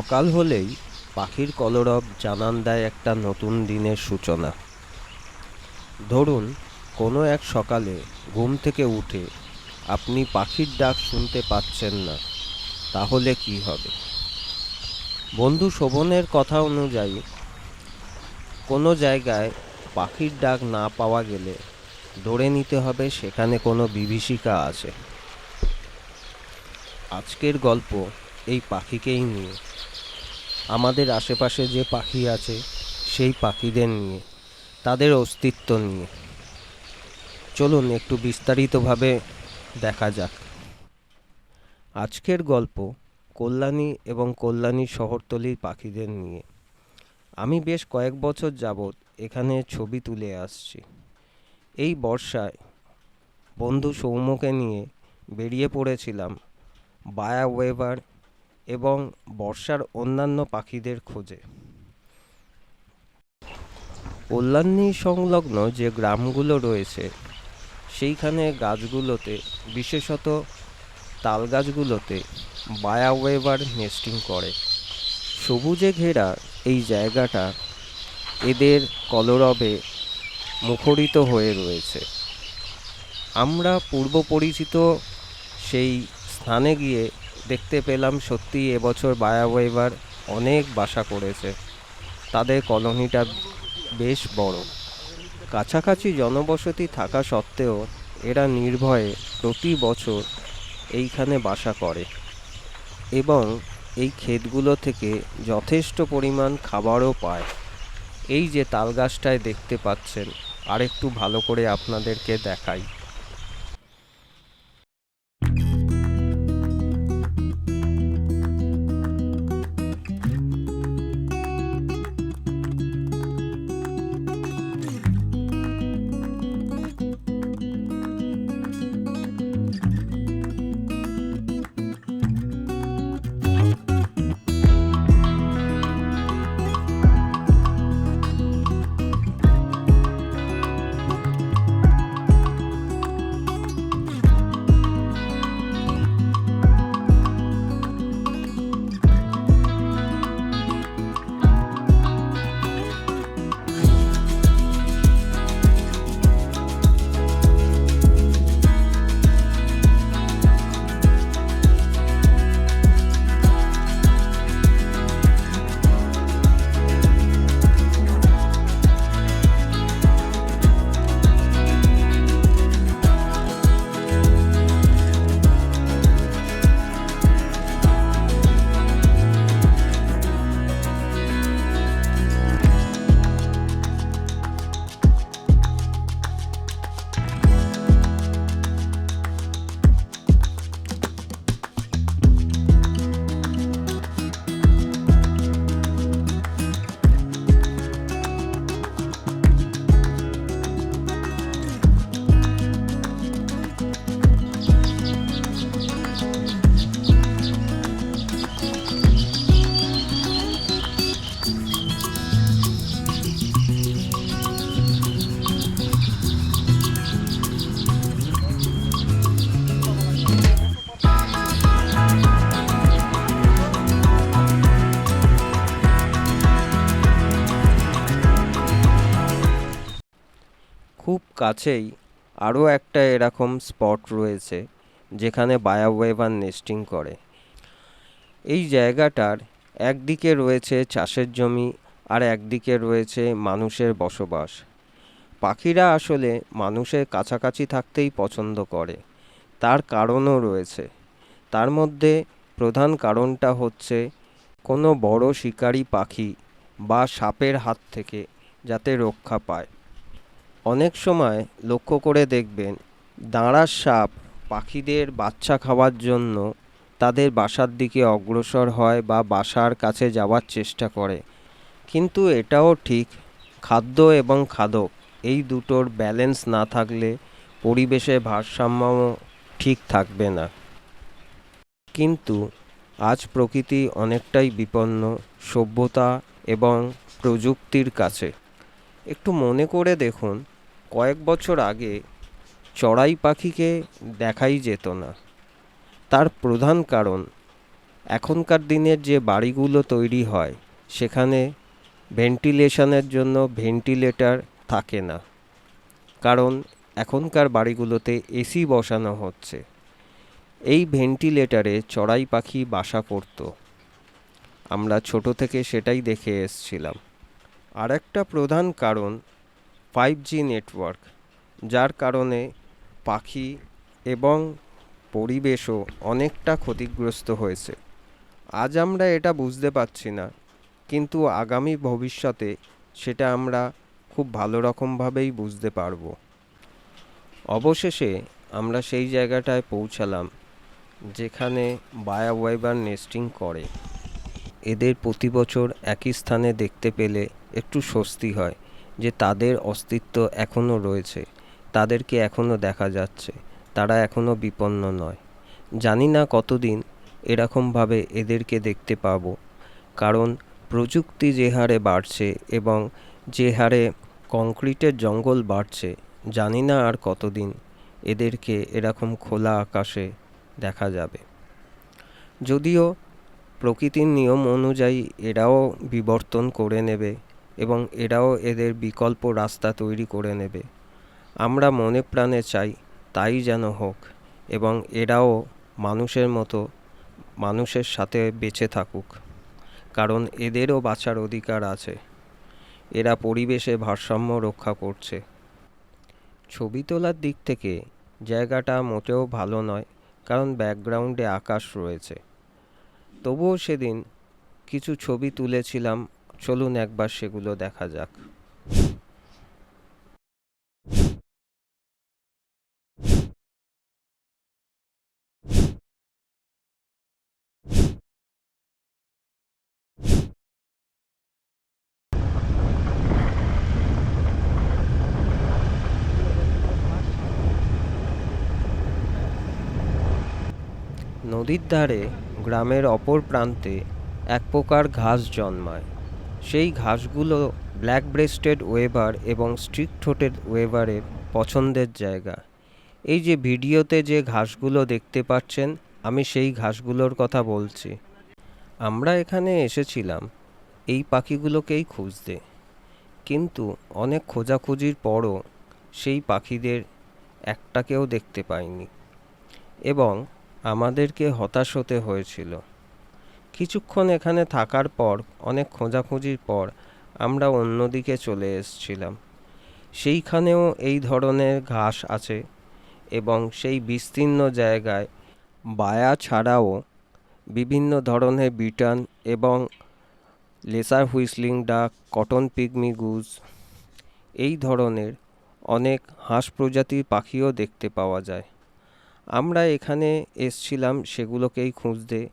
সকাল হলেই পাখির কলরব জানান দেয় একটা নতুন দিনের সূচনা। ধরুন, কোনো এক সকালে ঘুম থেকে উঠে আপনি পাখির ডাক শুনতে পাচ্ছেন না, তাহলে কি হবে? বন্ধু শোভনের কথা অনুযায়ী, কোনো জায়গায় পাখির ডাক না পাওয়া গেলে ধরে নিতে হবে সেখানে কোনো বিভীষিকা আছে। আজকের গল্প এই পাখিকেই নিয়ে আমাদের আশেপাশে যে পাখি আছে, সেই পাখিদের নিয়ে, তাদের অস্তিত্ব নিয়ে। চলুন একটু বিস্তারিতভাবে দেখা যাক। আজকের গল্প কল্যাণী এবং কল্যাণী শহরতলির পাখিদের নিয়ে। আমি বেশ কয়েক বছর যাবৎ এখানে ছবি তুলে আসছি। এই বর্ষায় বন্ধু সৌম্যকে নিয়ে বেরিয়ে পড়েছিলাম বায়া ওয়েভার এবং বর্ষার অন্যান্য পাখিদের খোঁজে। কল্যাণী সংলগ্ন যে গ্রামগুলো রয়েছে, সেইখানে গাছগুলোতে, বিশেষত তাল গাছগুলোতে বায়া ওয়েভার নেস্টিং করে। সবুজে ঘেরা এই জায়গাটা এদের কলরবে মুখরিত হয়ে রয়েছে। আমরা পূর্ব পরিচিত সেই স্থানে গিয়ে দেখতে পেলাম সত্যি এবছর বায়া ওয়েভার অনেক বাসা করেছে। তাদের কলোনিটা বেশ বড়। কাছাকাছি জনবসতি থাকা সত্ত্বেও এরা নির্ভয়ে প্রতি বছর এইখানে বাসা করে এবং এই ক্ষেতগুলো থেকে যথেষ্ট পরিমাণ খাবারও পায়। এই যে তাল গাছটায় দেখতে পাচ্ছেন, আরেকটু ভালো করে আপনাদেরকে দেখাই। কাছেই আরও একটা এরকম স্পট রয়েছে যেখানে বায়োওয়েভার নেস্টিং করে। এই জায়গাটার একদিকে রয়েছে চাষের জমি আর একদিকে রয়েছে মানুষের বসবাস। পাখিরা আসলে মানুষের কাছাকাছি থাকতেই পছন্দ করে, তার কারণও রয়েছে। তার মধ্যে প্রধান কারণটা হচ্ছে কোনো বড় শিকারী পাখি বা সাপের হাত থেকে যাতে রক্ষা পায়। অনেক সময় লক্ষ্য করে দেখবেন দাঁড়ার সাপ পাখিদের বাচ্চা খাওয়ার জন্য তাদের বাসার দিকে অগ্রসর হয় বা বাসার কাছে যাওয়ার চেষ্টা করে। কিন্তু এটাও ঠিক, খাদ্য এবং খাদক এই দুটোর ব্যালেন্স না থাকলে পরিবেশের ভারসাম্য ঠিক থাকবে না। কিন্তু আজ প্রকৃতি অনেকটাই বিপন্ন, সভ্যতা এবং প্রযুক্তির কাছে। একটু মনে করে দেখুন কয়েক বছর আগে চড়াই পাখিকে দেখাই যেত না। তার প্রধান কারণ, এখনকার দিনের যে বাড়িগুলো তৈরি হয়, সেখানে ভেন্টিলেশনের জন্য ভেন্টিলেটর থাকে না। কারণ, এখনকার বাড়িগুলোতে এসি বসানো হচ্ছে। এই ভেন্টিলেটরে চড়াই পাখি বাসা করত। আমরা ছোট থেকে সেটাই দেখে এসছিলাম। আরেকটা প্রধান কারণ ফাইভ জি নেটওয়ার্ক যার কারণে পাখি এবং পরিবেশও অনেকটা ক্ষতিগ্রস্ত হয়েছে। আজ আমরা এটা বুঝতে পারছি না, কিন্তু আগামী ভবিষ্যতে সেটা আমরা খুব ভালো রকমভাবেই বুঝতে পারব। অবশেষে আমরা সেই জায়গাটায় পৌঁছালাম, যেখানে বায়া ওয়াইবার নেস্টিং করে। এদের প্রতি বছর একই স্থানে দেখতে পেলে একটু স্বস্তি হয়। যে তাদের অস্তিত্ব এখনও রয়েছে, তাদেরকে এখনও দেখা যাচ্ছে, তারা এখনও বিপন্ন নয়। জানি না কতদিন এরকমভাবে এদেরকে দেখতে পাবো, কারণ প্রযুক্তি যে হারে বাড়ছে এবং যে হারে কংক্রিটের জঙ্গল বাড়ছে, জানি না আর কতদিন এদেরকে এরকম খোলা আকাশে দেখা যাবে। যদিও প্রকৃতির নিয়ম অনুযায়ী এরাও বিবর্তন করে নেবে এবং এরাও এদের বিকল্প রাস্তা তৈরি করে নেবে। আমরা মনে প্রাণে চাই তাই যেন হোক এবং এরাও মানুষের মতো মানুষের সাথে বেঁচে থাকুক, কারণ এদেরও বাঁচার অধিকার আছে। এরা পরিবেশে ভারসাম্য রক্ষা করছে। ছবি তোলার দিক থেকে জায়গাটা মোটেও ভালো নয়, কারণ ব্যাকগ্রাউন্ডে আকাশ রয়েছে। তবুও সেদিন কিছু ছবি তুলেছিলাম চলুন একবার সেগুলো দেখা যাক। নদীর ধারে গ্রামের অপর প্রান্তে এক প্রকার ঘাস জন্মায়। সেই ঘাসগুলো ব্ল্যাক ব্রেস্টেড ওয়েবার এবং স্ট্রিক ঠোঁটের ওয়েবারের পছন্দের জায়গা। এই যে ভিডিওতে যে ঘাসগুলো দেখতে পাচ্ছেন, আমি সেই ঘাসগুলোর কথা বলছি। আমরা এখানে এসেছিলাম, এই পাখিগুলোকেই খুঁজতে। কিন্তু অনেক খোঁজাখুঁজির পরও সেই পাখিদের একটাকেও দেখতে পাইনি। এবং আমাদেরকে হতাশ হতে হয়েছিল। কিছুক্ষণ এখানে থাকার পর, অনেক খোঁজাখুঁজির পর, আমরা অন্যদিকে চলে এসেছিলাম। সেইখানেও এই ধরনের ঘাস আছে এবং সেই বিস্তীর্ণ জায়গায় বায়া ছাড়াও বিভিন্ন ধরনের বিটান এবং lesser whistling duck, cotton pygmy goose, এই ধরনের অনেক হাঁস প্রজাতির পাখিও দেখতে পাওয়া যায়। আমরা এখানে এসছিলাম সেগুলোকেই খুঁজতে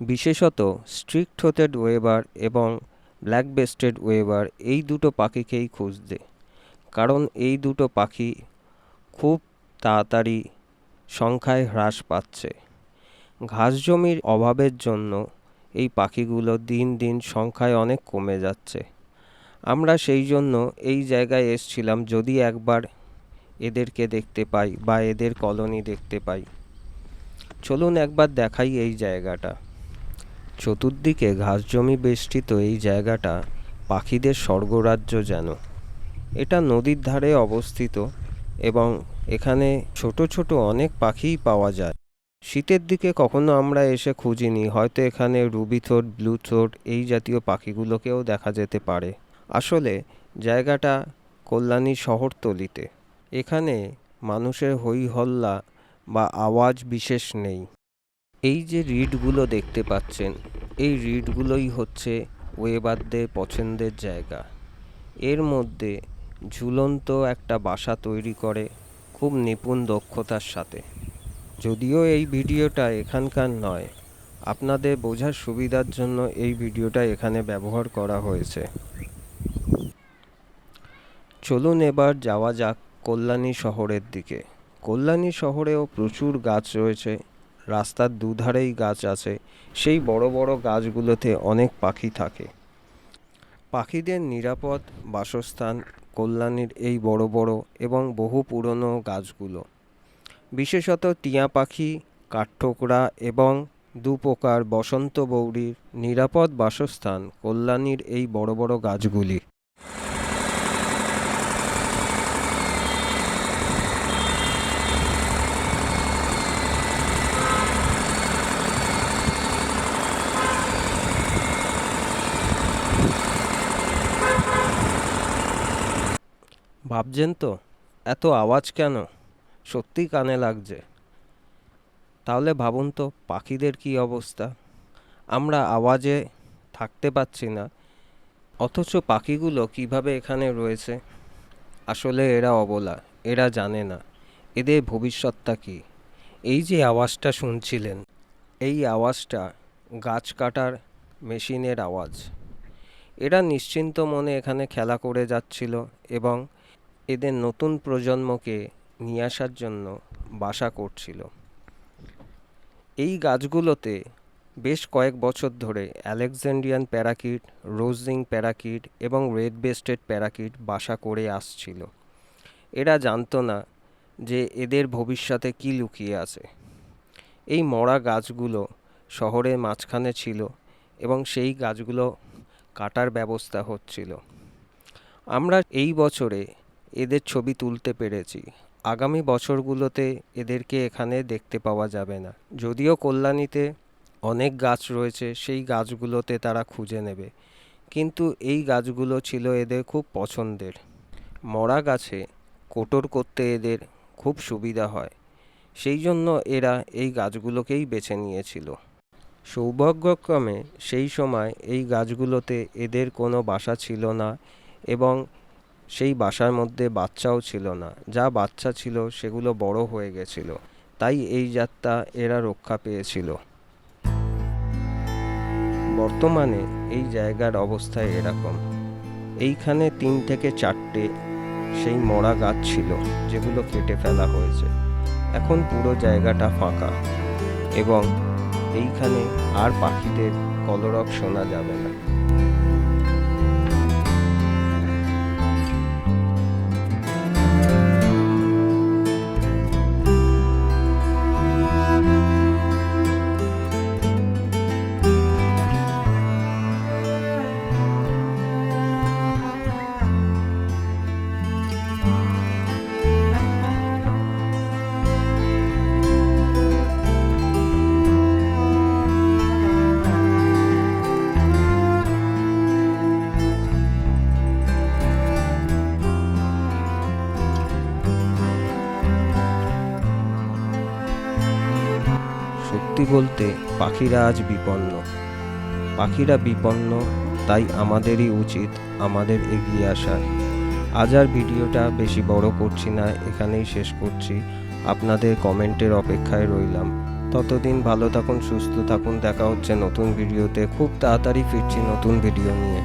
বিশেষত স্ট্রিক থ্রোটেড ওয়েবার এবং ব্ল্যাক বেস্টেড ওয়েবার এই দুটো পাখিকেই খুঁজতে। কারণ এই দুটো পাখি খুব তাড়াতাড়ি সংখ্যায় হ্রাস পাচ্ছে। ঘাস জমির অভাবের জন্য এই পাখিগুলো দিন দিন সংখ্যায় অনেক কমে যাচ্ছে। আমরা সেই জন্য এই জায়গায় এসছিলাম যদি একবার এদেরকে দেখতে পাই বা এদের কলোনি দেখতে পাই। চলুন একবার দেখাই এই জায়গাটা। চতুর্দিকে ঘাস জমি বেষ্টিত এই জায়গাটা পাখিদের স্বর্গরাজ্য যেন। এটা নদীর ধারে অবস্থিত এবং এখানে ছোট ছোট অনেক পাখিই পাওয়া যায়। শীতের দিকে কখনো আমরা এসে খুঁজিনি, হয়তো এখানে রুবি থ্রোট ব্লু থ্রোট এই জাতীয় পাখিগুলোকেও দেখা যেতে পারে। আসলে জায়গাটা কল্যাণী শহরতলিতে। এখানে মানুষের হই হল্লা বা আওয়াজ বিশেষ নেই। এই যে রিডগুলো দেখতে পাচ্ছেন, এই রিডগুলোই হচ্ছে ওয়েবারদের পছন্দের জায়গা। এর মধ্যে ঝুলন্ত একটা বাসা তৈরি করে খুব নিপুণ দক্ষতার সাথে। যদিও এই ভিডিওটা এখানকার নয়, আপনাদের বোঝার সুবিধার জন্য এই ভিডিওটা এখানে ব্যবহার করা হয়েছে। চলুন এবার যাওয়া যাক কল্যাণী শহরের দিকে। কল্যাণী শহরেও প্রচুর গাছ রয়েছে। রাস্তার দুধারেই গাছ আছে। সেই বড় বড় গাছগুলোতে অনেক পাখি থাকে। পাখিদের নিরাপদ বাসস্থান কল্যাণীর এই বড় বড় এবং বহু পুরনো গাছগুলো। বিশেষত টিয়া পাখি, কাঠঠোকরা এবং দুপোকার বসন্ত বৌরির নিরাপদ বাসস্থান কল্যাণীর এই বড় বড় গাছগুলি। ভাবছেন তো? এত আওয়াজ কেন? সত্যি কানে লাগছে। তাহলে ভাবুন তো, পাখিদের কি অবস্থা? আমরা আওয়াজে থাকতে পারছি না। অথচ পাখিগুলো কীভাবে এখানে রয়েছে? আসলে এরা অবলা, এরা জানে না। এদের ভবিষ্যৎটা কী? এই যে আওয়াজটা শুনছিলেন, এই আওয়াজটা গাছ কাটার মেশিনের আওয়াজ। এরা নিশ্চিন্ত মনে এখানে খেলা করে যাচ্ছিল এবং এদের নতুন প্রজন্মকে নিয়ে আসার জন্য বাসা করছিল। এই গাছগুলোতে বেশ কয়েক বছর ধরে আলেকজান্ড্রিয়ান প্যারাকিট, রোজিং প্যারাকিট এবং রেড বেস্টেড প্যারাকিট বাসা করে আসছিল। এরা জানতো না যে এদের ভবিষ্যতে কী লুকিয়ে আছে। এই মরা গাছগুলো শহরের মাঝখানে ছিল এবং সেই গাছগুলো কাটার ব্যবস্থা হচ্ছিল। আমরা এই বছরে এদের ছবি তুলতে পেরেছি। আগামী বছরগুলোতে এদেরকে এখানে দেখতে পাওয়া যাবে না। যদিও কল্যাণীতে অনেক গাছ রয়েছে, সেই গাছগুলোতে তারা খুঁজে নেবে। কিন্তু এই গাছগুলো ছিল এদের খুব পছন্দের। মরা গাছে কোটর করতে এদের খুব সুবিধা হয়। সেই জন্য এরা এই গাছগুলোকেই বেছে নিয়েছিল। সৌভাগ্যক্রমে সেই সময় এই গাছগুলোতে এদের কোনো বাসা ছিল না এবং সেই বাসার মধ্যে বাচ্চাও ছিল না। যা বাচ্চা ছিল সেগুলো বড় হয়ে গেছিল। তাই এই যাত্রা এরা রক্ষা পেয়েছিল। বর্তমানে এই জায়গার অবস্থা এরকম। এইখানে তিন থেকে চারটে সেই মরা গাছ ছিল যেগুলো কেটে ফেলা হয়েছে। এখন পুরো জায়গাটা ফাঁকা। এবং এইখানে আর পাখিদের কলরব শোনা যাবে না। সত্যি বলতে পাখিরা আজ বিপন্ন। পাখিরা বিপন্ন, তাই আমাদেরই উচিত আমাদের এগিয়ে আসা। আজ আর ভিডিওটা বেশি বড় করছি না, এখানেই শেষ করছি। আপনাদের কমেন্টের অপেক্ষায় রইলাম। ততদিন ভালো থাকুন, সুস্থ থাকুন, দেখা হচ্ছে নতুন ভিডিওতে। খুব তাড়াতাড়ি ফিরছি নতুন ভিডিও নিয়ে।